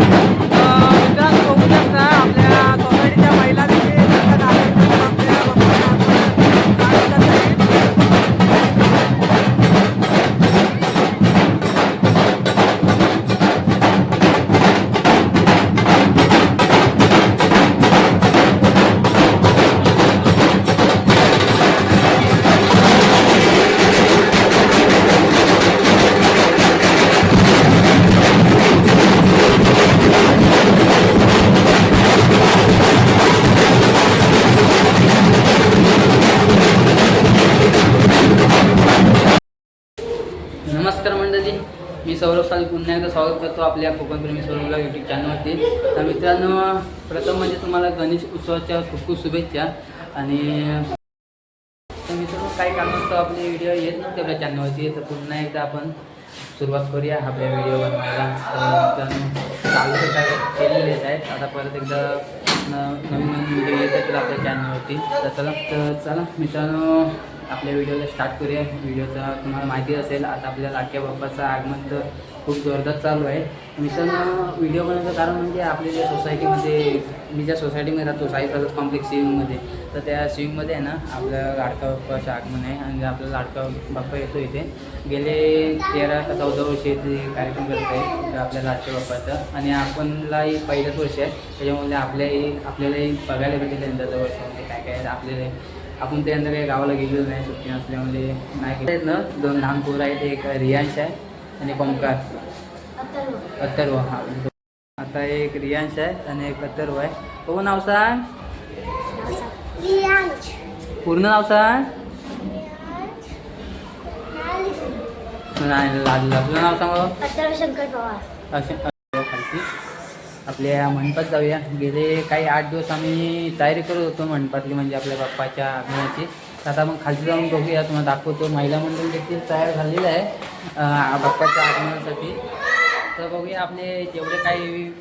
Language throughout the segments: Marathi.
Uh, स्वागत करतो आपल्या कोकणप्रेमी स्वरूपला यूट्यूब चॅनलवरती तर मित्रांनो प्रथम म्हणजे तुम्हाला गणेश उत्सवाच्या खूप खूप शुभेच्छा. आणि तर मित्रांनो काही कारणास्तव आपले व्हिडिओ येत नव्हते आपल्या चॅनलवरती तर पुन्हा एकदा आपण सुरुवात करूया आपल्या व्हिडिओ बनवायला. तर मित्रांनो चालू तर काय केलेलेच आहेत. आता परत एकदा नवीन नवीन व्हिडिओ येत आपल्या चॅनलवरती तर चला तर चला मित्रांनो. आपल्या व्हिडिओला स्टार्ट करूया. व्हिडिओचा तुम्हाला माहिती असेल आता आपल्या लाटक्या बाप्पाचं आगमन तर खूप जोरदार चालू आहे. मित्रांनो व्हिडिओ बनवण्याचं कारण म्हणजे आपल्या ज्या सोसायटीमध्ये मी ज्या सोसायटीमध्ये राहतो साई प्रसाद कॉम्प्लेक्स स्विमिंगमध्ये तर त्या स्विमिंगमध्ये आहे ना आपलं लाडका बाप्पाचं आगमन आहे आणि आपला लाडका बाप्पा येतो इथे. गेले तेरा का चौदा वर्ष इथे कार्यक्रम करत आहे आपल्या लाडक्या बाप्पाचं. आणि आपणलाही पहिलंच वर्ष आहे. त्याच्यामुळे आपल्याही आपल्यालाही बघायला भेटेल यंदाचं वर्षामध्ये काय काय आपल्याला आपण त्यानंतर काही गावाला गेलेलो नाही सुट्टी नसल्यामुळे नाही गेले ना दोन लहान पोरं आहेत एक रियांश आहे आणि एक ओंकार. अथर्व हा. आता एक रियांश आहे आणि एक अथर्व आहे. हो नाव सांग. पूर्ण नाव सांग. नाही लागलं तुझं नाव सांग शंकर पवार. आपल्या मंडपात जाऊया. गेले काही आठ दिवस आम्ही तयारी करत होतो मंडपातली म्हणजे आपल्या बाप्पाच्या आगमनाची. तर आता मग खालची जाऊन बघूया. तुम्हाला दाखवतो. महिला मंडळ देखील तयार झालेलं आहे बाप्पाच्या आगमनासाठी. तर बघूया आपले जेवढे काही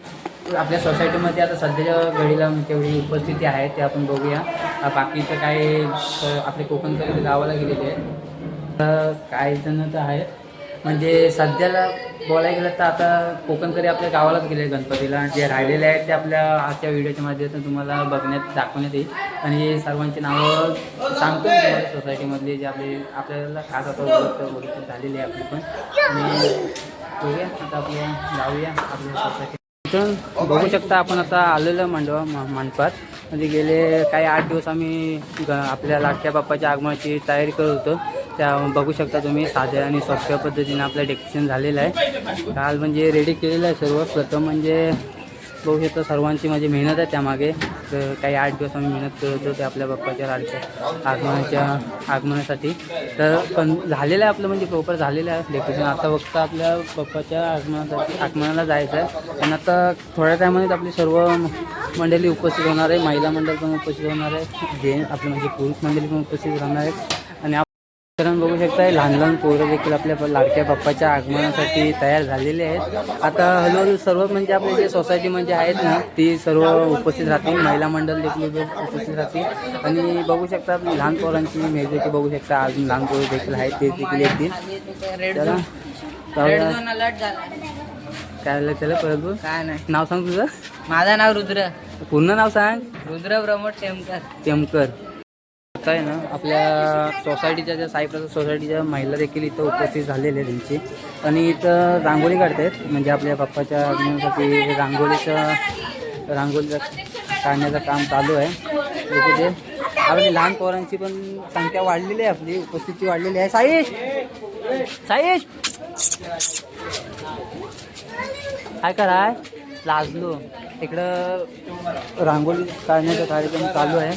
आपल्या सोसायटीमध्ये आता सध्याच्या घडीला तेवढी उपस्थिती आहे ते आपण बघूया. बाकीचं काय आपले कोकणकडे गावाला गेलेले आहे तर काही जण तर आहेत. म्हणजे सध्याला बोलायला गेलं तर आता कोकणकरी आपल्या गावालाच गेले गणपतीला. जे राहिलेले आहेत ते आपल्या आजच्या व्हिडिओच्या माध्यमातून तुम्हाला बघण्यात दाखवण्यात येईल. आणि सर्वांची नावं सांगतो सोसायटीमधले जे आपले आपल्याला खास आता झालेली आहे आपली पण. आणि बघूया आता आपल्या जाऊया आपल्या सोसायटी बघू शकता आपण आता आलेलं मंडवा म- मंडपात. म्हणजे गेले काही आठ दिवस आम्ही ग आपल्या लाटक्या बाप्पाच्या आगमनाची तयारी करत होतो. त्या बघू शकता तुम्ही साध्या आणि सोप्या पद्धतीने आपलं डेकोरेशन झालेलं आहे. काल म्हणजे रेडी केलेलं आहे सर्व. प्रथम म्हणजे बघू शकता सर्वांची माझी मेहनत आहे त्यामागे. तर काही आठ दिवस आम्ही मेहनत करत होतो ते आपल्या बाप्पाच्या लाडक्या आगमनाच्या आगमनासाठी. तर पण झालेलं आहे आपलं म्हणजे प्रॉपर झालेलं आहे डेकोरेशन आता फक्त आपल्या बाप्पाच्या आगमनासाठी आगमनाला जायचं आहे. आणि आता थोड्या टायमाने आपली सर्व मंडळी उपस्थित होणार आहे महिला मंडळ पण उपस्थित होणार आहे जे आपले म्हणजे पुरुष मंडळी पण उपस्थित राहणार आहेत. आणि आपण बघू शकता लहान लहान पोरं देखील आपल्या लाडक्या बाप्पाच्या आगमनासाठी तयार झालेले आहेत. आता हळूहळू सर्व म्हणजे आपले जे सोसायटी म्हणजे आहेत ना ती सर्व उपस्थित राहतील महिला मंडळ देखील उपस्थित राहतील. आणि बघू शकता लहान पोरांची मेज बघू शकता अजून लहान पोरं देखील आहेत ते देखील येतील. चला, काय त्याला परत बोल. काय नाही. नाव सांग तुझं. माझं नाव रुद्र. पूर्ण नाव सांग. रुद्र प्रमोद टेमकर टेमकर आता आहे ना आपल्या सोसायटीच्या ज्या साईप्रसाद सोसायटीच्या महिला देखील इथं उपस्थित झालेल्या आहे त्यांची. आणि इथं रांगोळी काढतायत. म्हणजे आपल्या बाप्पाच्या आगमनासाठी रांगोळीचं रांगोळीचं काढण्याचं काम चालू आहे. देखील ते आपली लहान पोरांची पण संख्या वाढलेली आहे आपली. उपस्थिती वाढलेली आहे. साईश साईश काय कराय लाजलो. इकडं रांगोळी काढण्याचा कार्यक्रम चालू आहे.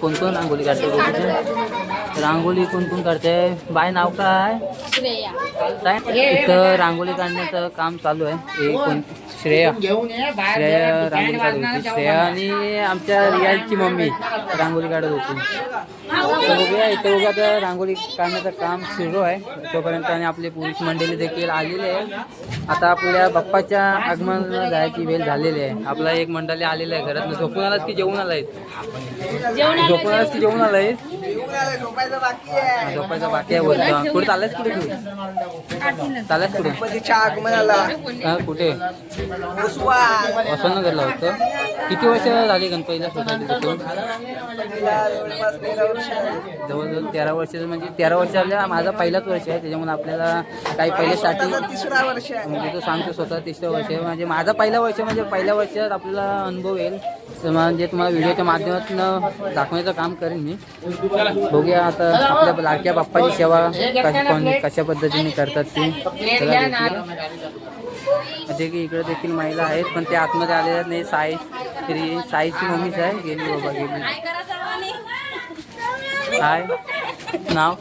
कोण कोण रांगोळी काढते रांगोळी कोण कोण काढते? बाय नाव काय? काय? इथं रांगोळी काढण्याचं काम चालू आहे. हे कोण श्रेया. श्रेया band काढत होती श्रेया आणि आमच्या रियाजची मम्मी रांगोली काढत होती. तर बघूया इथे बघा आता रांगोली काढण्याचं काम सुरू आहे. तोपर्यंत आणि आपली पुरुष मंडळी देखील आलेली आहे. आता आपल्या बाप्पाच्या आगमनाला जायची वेळ झालेली आहे. आपला एक मंडळी आलेलं आहे घरात झोपून आलास की जेवून आलाय झोपून आलास की जेवून आलाय झोपायचं बाकी आहे. वरतं कुठे चाललायस कुठे तू? चाललायस कुठे? कुठे? असं करला होतं. किती वर्ष झाली गणपतीला सोसायटी जवळजवळ तेरा वर्ष म्हणजे तेरा वर्ष झाल्या माझा पहिलाच वर्ष आहे. त्याच्यामुळे आपल्याला काही पहिले स्टार्टिंग तिसरा वर्ष म्हणजे तो सांगतो स्वतः तिसरं वर्ष आहे. म्हणजे माझा पहिला वर्ष म्हणजे पहिल्या वर्षात आपल्याला अनुभव येईल. तर म्हणजे तुम्हाला व्हिडिओच्या माध्यमातून दाखवण्याचं काम करेन मी. बघूया आता आपल्या लाडक्या बाप्पाची सेवा कशी कोण कशा पद्धतीने करतात ती. चला की इकडे देखील महिला आहेत पण ते आतमध्ये आलेल्या नाही. साई श्री साईची मम्मीच आहे गेली बाबा गेली. हाय. नाव?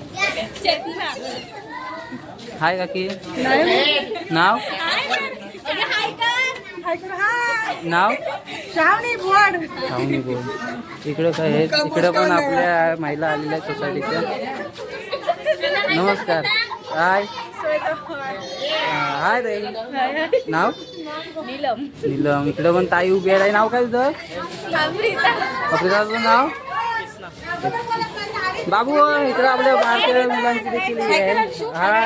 हाय काकी. नाव? नाव? श्रावणी भोड बोल इकडं काय आहे इकडं पण आपल्या महिला आलेल्या आहेत सोसायटीच्या नमस्कार. हाय. हाय ताई नाव? नीलम. नीलम. इकडं पण ताई उभी आहे. नाव काय तुझं? नाव? बाबू इकडं आपल्या बारक्या मुलांची देखील हाय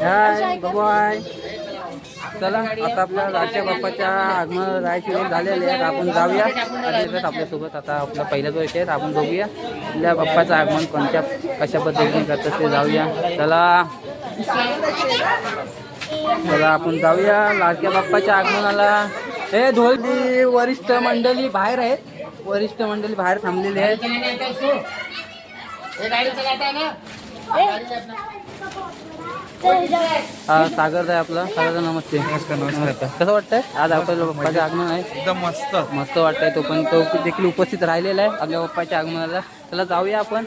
हाय बाबू हाय. चला आता आपल्या लाडक्या बाप्पाच्या आगमन वेळ झालेली आहे. आपण जाऊया. आपल्यासोबत. आता आपला पहिल्याच वर्ष आहे आपण बघूया. आपल्या बाप्पाचं आगमन कोणत्या कशा पद्धतीने करतात ते जाऊया. चला. चला आपण जाऊया. लाडक्या बाप्पाच्या आगमनाला. हे ढोलबी वरिष्ठ मंडळी बाहेर आहेत. वरिष्ठ मंडळी बाहेर थांबलेली आहेत. सागर आहे आपला. सागर नमस्ते. नमस्कार नमस्कार. कसं वाटतंय? आज आपल्या बाप्पाचं आगमन आहे. एकदम मस्त. मस्त वाटतंय तो पण. तो देखील उपस्थित राहिलेला आहे. आपल्या बाप्पाच्या आगमनाला. चला जाऊया आपण.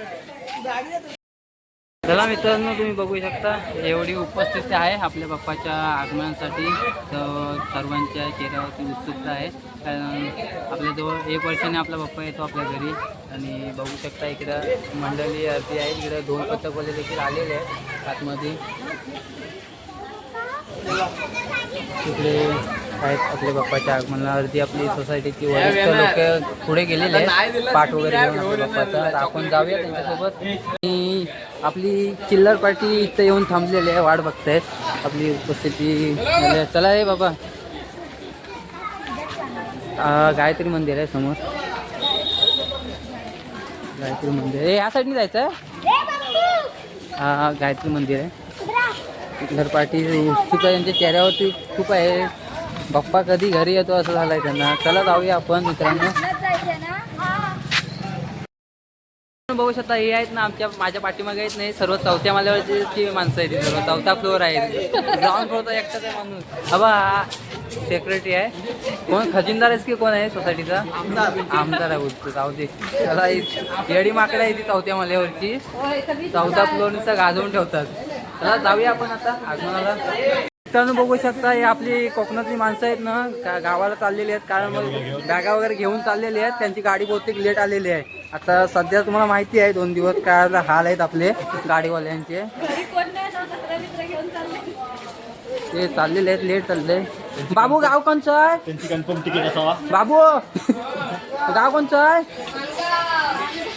चला मित्रांनो तुम्ही बघू शकता एवढी उपस्थिती आहे आपल्या बाप्पाच्या आगमनासाठी. तर सर्वांच्या चेहऱ्यावरती उत्सुकता आहे. कारण आपल्याजवळ एक वर्षाने आपला बाप्पा येतो आपल्या घरी. आणि बघू शकता इकडं मंडळी अर्धी आहे. इकडं दोन पथकवाले देखील आलेले आहेत आतमध्ये. तिकडे आहेत आपल्या बाप्पाच्या आगमनाला. अर्धी आपली सोसायटीची वरिष्ठ लोक पुढे गेलेले आहेत. पाठ वगैरे घेऊन आपल्या बाप्पाचा. आपण जाऊया त्यांच्यासोबत. आणि आपली चिल्लर पार्टी इथं येऊन थांबलेली आहे वाट बघतायत आपली उपस्थिती झाली. चला रे बाबा. आ, गायत्री मंदिर आहे समोर. गायत्री मंदिर. आहे या साईडने जायचं आहे हा गायत्री मंदिर आहे. चिल्लर पार्टी उत्सुक आहे त्यांच्या चेहऱ्यावरती खूप आहे. बाप्पा कधी घरी येतो असं झालंय त्यांना. चला जाऊया आपण मित्रांनो. बघू शकता हे आहेत ना आमच्या माझ्या पाठीमागे आहेत नाही सर्व चौथ्या माल्यावरची माणसं आहेत सर्व चौथा फ्लोअर आहे. ग्राउंड फ्लोअरचा एकटाच आहे माणूस. अबा हा सेक्रेटरी आहे. कोण खजिनदार आहेस की कोण आहे सोसायटीचा आमदार आहे बोलतो जाऊ दे. त्याला येडी माकडा आहे ती चौथ्या माल्यावरची चौथा फ्लोअरचा गाजवून ठेवतात. चला जाऊया आपण आता आगमनाला. मित्रांनो बघू शकता हे आपली कोकणातली माणसं आहेत ना गावाला चाललेली आहेत. कारण मग बॅगा वगैरे घेऊन चाललेली आहेत. त्यांची गाडी बहुतेक लेट आलेली आहे. आता सध्या तुम्हाला माहिती आहे दोन दिवस काय हाल आहेत आपले गाडीवाल्यांचे. ते चाललेले आहेत लेट चालले. बाबू गाव कोणचं आहे? त्यांची कन्फर्म तिकीट असावा. बाबू गाव कोणचं आहे?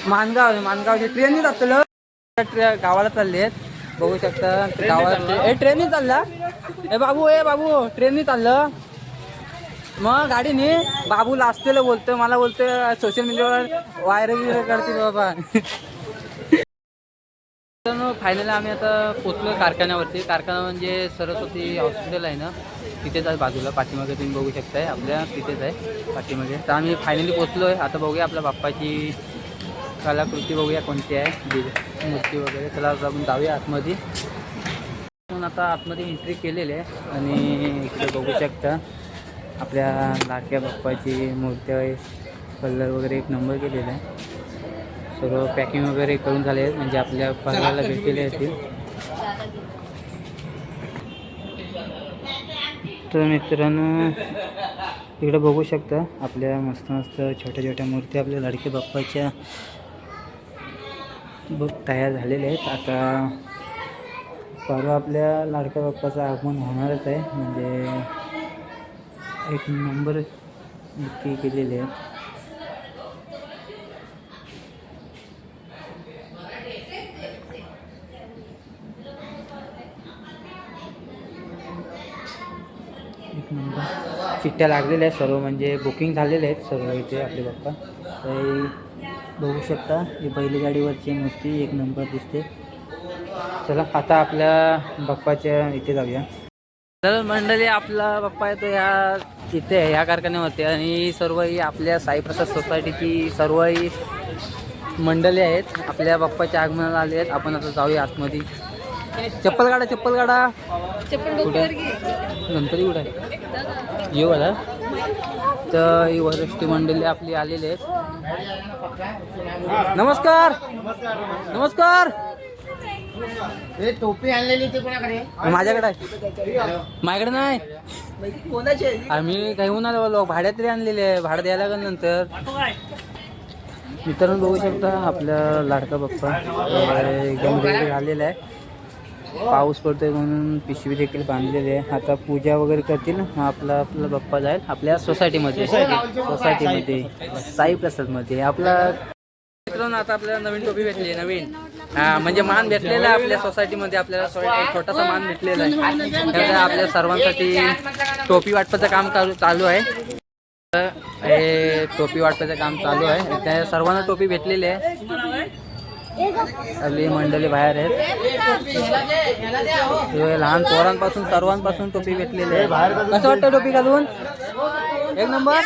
मानगाव मानगावचे. ट्रेननी जातलं ट्रे- गावाला चालले आहेत. बघू शकता गावात ए ट्रेननी चालला? ए बाबू ए बाबू ट्रेननी चाललं. मग गाडीने बाबू लाजतेलं बोलतोय मला बोलतोय सोशल मीडियावर व्हायरल करतील बाबा. फायनली आम्ही आता पोचलो कारखान्यावरती. कारखाना म्हणजे सरस्वती हॉस्पिटल आहे ना? तिथेच आहे बाजूला पाठीमागे तुम्ही बघू शकताय. आपल्या तिथेच आहे पाठीमागे. तर आम्ही फायनली पोचलो आहे आता बघूया आपल्या बाप्पाची कलाकृती बघूया कोणती आहे. मूर्ती वगैरे चला आपण जाऊया आतमध्ये. म्हणून आता आतमध्ये एंट्री केलेली आहे आणि इकडे बघू शकता आपल्या लाडक्या बाप्पाची मूर्ती आहे. कलर वगैरे एक नंबर केलेला आहे. सर्व पॅकिंग वगैरे करून झाले आहेत. म्हणजे आपल्या पार्लरला भेटलेले असतील तर मित्रांनो इकडे बघू शकता आपल्या मस्त मस्त छोट्या छोट्या मूर्ती आपल्या लाडके बाप्पाच्या. बघ तयार झालेले आहेत. आता परवा आपल्या लाडक्या बाप्पाचं आगमन होणारच आहे. म्हणजे एक नंबर नक्की केलेले आहेत. एक नंबर. चिठ्ठ्या लागलेल्या आहेत सर्व म्हणजे बुकिंग झालेले आहेत सर्व इथे आपले बाप्पा. तर बघू शकता. ही बैलगाडीवरची मूर्ती एक नंबर दिसते. चला आता आपल्या बाप्पाच्या इथे जाऊया. तर मंडळी आपला बाप्पा आहे तो ह्या इथे आहे, ह्या कारखान्यावरती. आणि सर्व ही आपल्या साईप्रसाद सोसायटीची सर्व ही मंडळी आहेत. आपल्या बाप्पाच्या आगमनाला आले आहेत. आपण आता जाऊया आतमध्ये. चप्पल काढा चप्पल काढा. कुठे? गणपती कुठे? आहे येऊ आता. तर ही वरिष्ठ मंडळी आपली आलेली आहेत. नमस्कार. नमस्कार. टोपी आणलेली ते कोणाकडे? माझ्याकडे आहे. माझ्याकडे नाही. कोणाचे आम्ही घेऊन आलो. लोक भाड्यात तरी आणलेले आहे. भाडं द्यायला लागेल नंतर. मित्रांनो बघू शकता आपला लाडका बाप्पा. एकदम रेडी झालेला आहे. पाऊस पडतोय म्हणून पिशवी देखील बांधलेली आहे. आता पूजा वगैरे करतील आपला आपला बाप्पा जाईल. आपल्या सोसायटीमध्ये. सोसायटीमध्ये. साई प्रसादमध्ये आपला मित्रांनो आता आपल्याला नवीन टोपी भेटली आहे नवीन. हा म्हणजे मान भेटलेला आहे आपल्या सोसायटीमध्ये. आपल्याला छोटासा मान भेटलेला आहे. त्यामुळे आपल्या सर्वांसाठी टोपी वाटपाचं काम चालू चालू आहे. हे टोपी वाटपाचं काम चालू आहे. त्या सर्वांना टोपी भेटलेली आहे. सगळी मंडळी बाहेर आहेत. लहान पोरांपासून सर्वांपासून टोपी भेटलेली आहे. कसं वाटतं टोपी घालून? एक नंबर.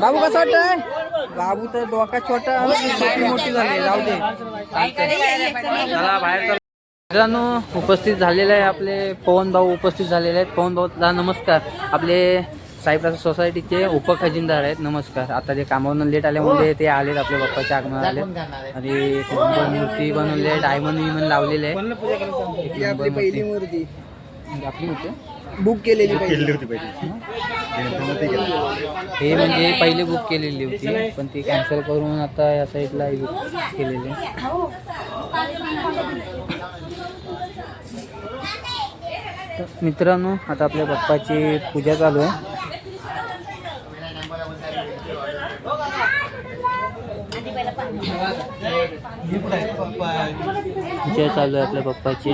बाबू कसं वाटतंय? बाबू तर डोका छोटा मोठी झाली जाऊ दे. चला बाहेर मित्रांनो उपस्थित झालेले आहे आपले पवन भाऊ उपस्थित झालेले आहेत. पवन भाऊला नमस्कार. आपले साईप्रसाद सोसायटीचे उपखजिनदार आहेत. नमस्कार. आता ते कामावरून लेट आल्यामुळे ते आलेत आपल्या बाप्पाच्या आगमन आले आणि मूर्ती बनवली आहे डायमंड विमन लावलेले आहे. ही आपली पहिली मूर्ती. मूर्ती. म्हणजे आपली मूर्ती? बुक केलेली पहिली. हे म्हणजे पहिले बुक केलेली होती पण ती कॅन्सल करून आता या साईडला केलेली आहे. तर मित्रांनो आता आपल्या बाप्पाची पूजा चालू आहे. पूजा चालू आहे आपल्या बाप्पाची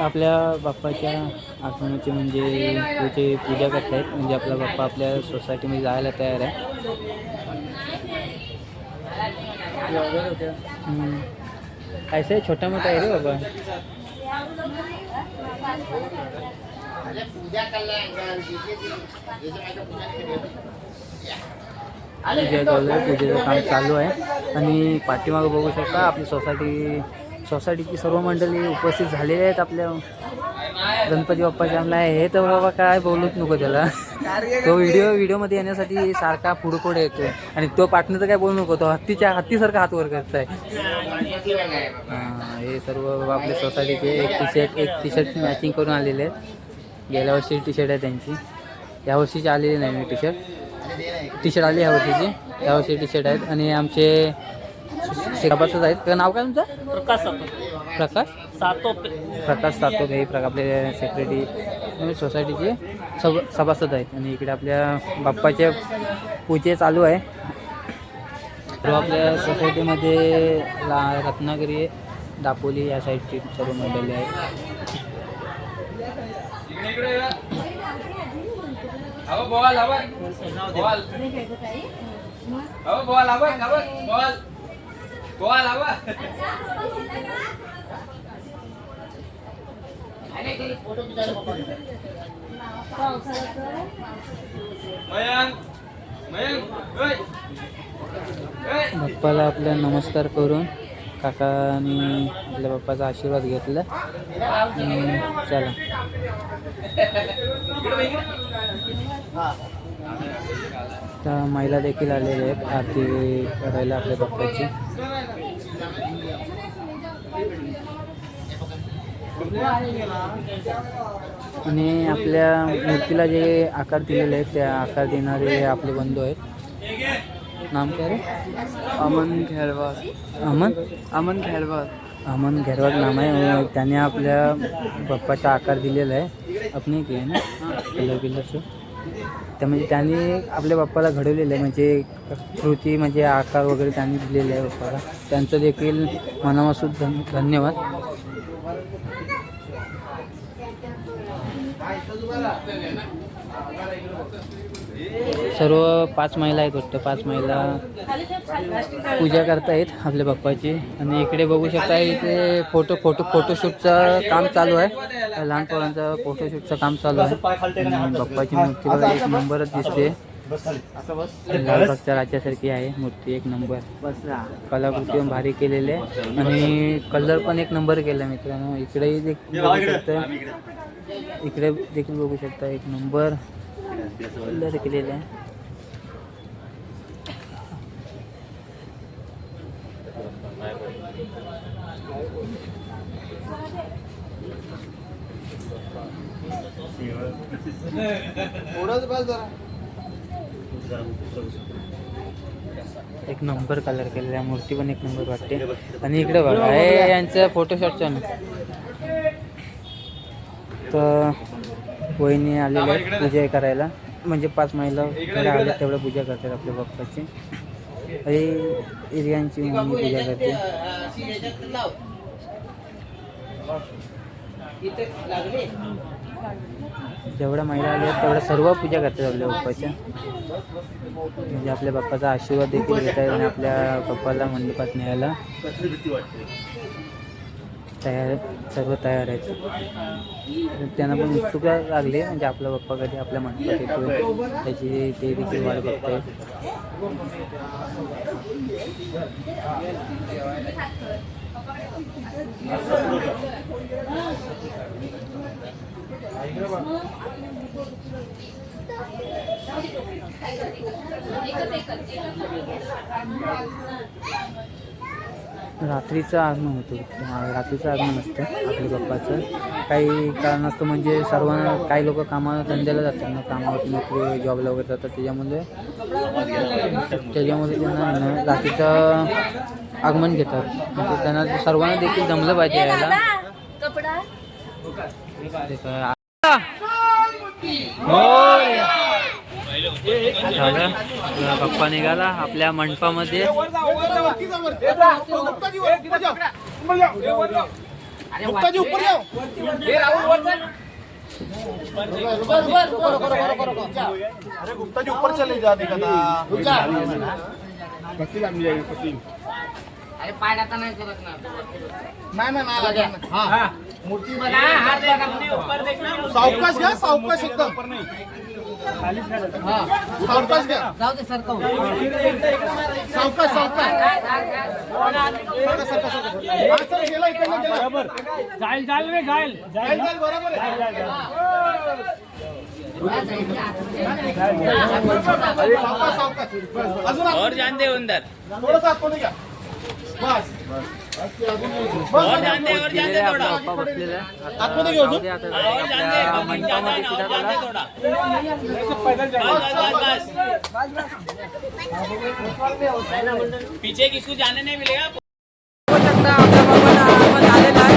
आपल्या बाप्पाच्या आगमनाची म्हणजे पूजे पूजा करतायत. म्हणजे आपला बाप्पा आपल्या सोसायटीमध्ये जायला तयार आहे. ऐसा छोटा मोठा आहे रे बाबा पूजा पूजा चालू आहे पूजेचं काम चालू आहे. आणि पाठीमागं बघू शकता आपली सोसायटी सोसायटीची सर्व मंडळी उपस्थित झालेली आहेत आपल्या गणपती बाप्पाच्या आमला हे तर बाबा काय बोलूच नको त्याला. तो व्हिडिओ व्हिडिओमध्ये येण्यासाठी सारखा पुढे पुढे येतो आणि तो पार्टनर तर काय बोलू नको तो हत्तीच्या हत्तीसारखा हात वर करताय. हां, हे सर्व आपल्या सोसायटीचे एक टी शर्ट एक टी शर्ट मॅचिंग करून आलेले आहेत. गेल्या वर्षी टी शर्ट आहे त्यांची. या वर्षीची आलेली नाही टी शर्ट टी शर्ट आली ह्या वर्षीची या वर्षी टी शर्ट आहेत. आणि आमचे शिकापाचंच आहेत. त्याचं नाव काय तुमचं? प्रकाश प्रकाश? सातोपे. प्रकाश सातोग हे प्रकार आपले सेक्रेटरी सोसायटीचे सब सभासद आहेत. आणि इकडे आपल्या बाप्पाच्या पूजे चालू आहे. तो आपल्या सोसायटीमध्ये ला रत्नागिरी दापोली या साईडची सर्व मंडळी आहेत. अहो बॉल हवा बोल. अहो बॉल हवा हवा बॉल. बॉल हवा मयंक मयंक बाप्पाला आपल्या नमस्कार करून काकानी आपल्या बाप्पाचा आशीर्वाद घेतला. आणि चला. तर महिला देखील आलेल्या आहेत. आरती करायला आपल्या बाप्पाची आणि आपल्या मूर्तीला जे आकार दिलेले आहेत त्या आकार देणारे आपले बंधू आहेत. नाम काय रे अमन खेळवार अमन? अमन खेळवार अमन घेरवाड नाम आहे. अं, त्याने आपल्या बाप्पाचा आकार दिलेला आहे. आपण केलं ना? कलर बिलर त्यामध्ये त्यांनी आपल्या बाप्पाला घडवलेलं आहे. म्हणजे कृती म्हणजे आकार वगैरे त्यांनी दिलेले आहे बाप्पाला. त्यांचं देखील मनापासून धन धन्यवाद. सर्व पाच महिला आहेत वाटतं. पाच महिला पूजा करतायत आपल्या बाप्पाची. आणि इकडे बघू शकता इथे फोटो फोटो फोटोशूटचं काम चालू आहे. लहान पोरांचं फोटोशूटचं काम चालू आहे. बाप्पाची मूर्ती बघा एक नंबरच दिसते. राज्यासारखी आहे मूर्ती एक नंबर कलाकृती भारी केलेली आहे. आणि कलर पण एक नंबर केला मित्रांनो. इकडेही देखील बघू शकता. इकडे देखील बघू शकता एक नंबर कलर केलेला आहे. एक नंबर कलर केलेला मूर्ती पण एक नंबर वाटते. आणि इकडे बघा हे यांचं फोटोशॉट चालू तर वहिनी आलेल्या पूजा करायला. म्हणजे पाच महिला आल्या तेवढं पूजा करतात आपल्या बाप्पाची. आणि एरियांची मम्मी पूजा करते. जेवढ्या महिला आल्या तेवढ्या सर्व पूजा करतात आपल्या बाप्पाच्या म्हणजे आपल्या बाप्पाचा आशीर्वाद देखील घेत आणि आपल्या बाप्पाला मंडपात न्यायला. तयार सर्व तयार आहेत. त्यांना पण उत्सुकता लागली म्हणजे आपला बाप्पा कधी आपल्या मंडपात येतो त्याची ते देखील वाट बघतायत रात्रीचं आगमन होतं. रात्रीचं आगमन असतं आपल्या बाप्पाचं काही कारणास्तव म्हणजे सर्वांना काही लोक कामाला धंद्याला जातात ना कामावरती नोकरी जॉबला वगैरे जातात. त्याच्यामुळे त्याच्यामध्ये त्यांना रात्रीचं आगमन घेतात. म्हणजे त्यांना सर्वांना देखील जमलं पाहिजे यायला. झालं बाप्पा निघाला आपल्या मंडपामध्ये अरे गुप्ता जी ऊपर चले अरे पाय नाही करत ना नाही हा मूर्ती सावकाश घ्या सावकाश एकदम हा सावकाश घ्या जाऊ दे सर सावकाश सावकाश सरका, सरका, सरका. हा, चल, गेला इकडनं गेला. जाईल जाईल बरोबर आहे. अरे, सावकाश सावकाश अजून आत- थोडंसं आतमध्ये घ्या और जानते और जानते थोड़ा। आतमध्ये घेऊ अजून? मंडपामध्ये सुद्धा थोडा। पीछे किसको जाने नहीं मिलेगा? बघू शकता आपल्या बाबांना आगमन झालेलं आहे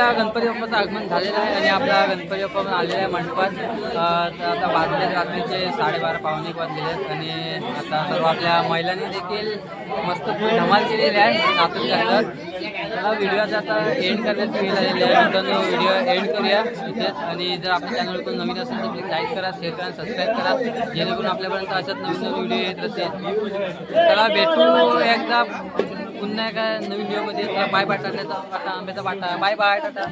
आपल्या गणपती बाप्पाचं आगमन झालेलं आहे आणि आपला गणपती बाप्पा पण आलेला आहे मंडपात. तर आता वाजले रात्रीचे साडेबारा पावणे वाजलेले आहेत आणि आता सर्व आपल्या महिलांनी देखील मस्त धमाल केलेली आहे. नातून घालत त्याला व्हिडिओचा आता एंड करण्याची वेळ आलेली आहे. मित्रांनो व्हिडिओ एंड करूया इथेच. आणि जर आपल्या चॅनल पण नवीन असेल तर प्लीज लाईक करा शेअर करा सबस्क्राईब करा. जेणेकरून आपल्यापर्यंत अशाच नवीन नवीन व्हिडिओ येत राहतील. चला भेटू एकदा पुन्हा एका नवीन व्हिडिओमध्ये बाय बाय टाटा. आंब्याचा बाटा. Bye bye Tata.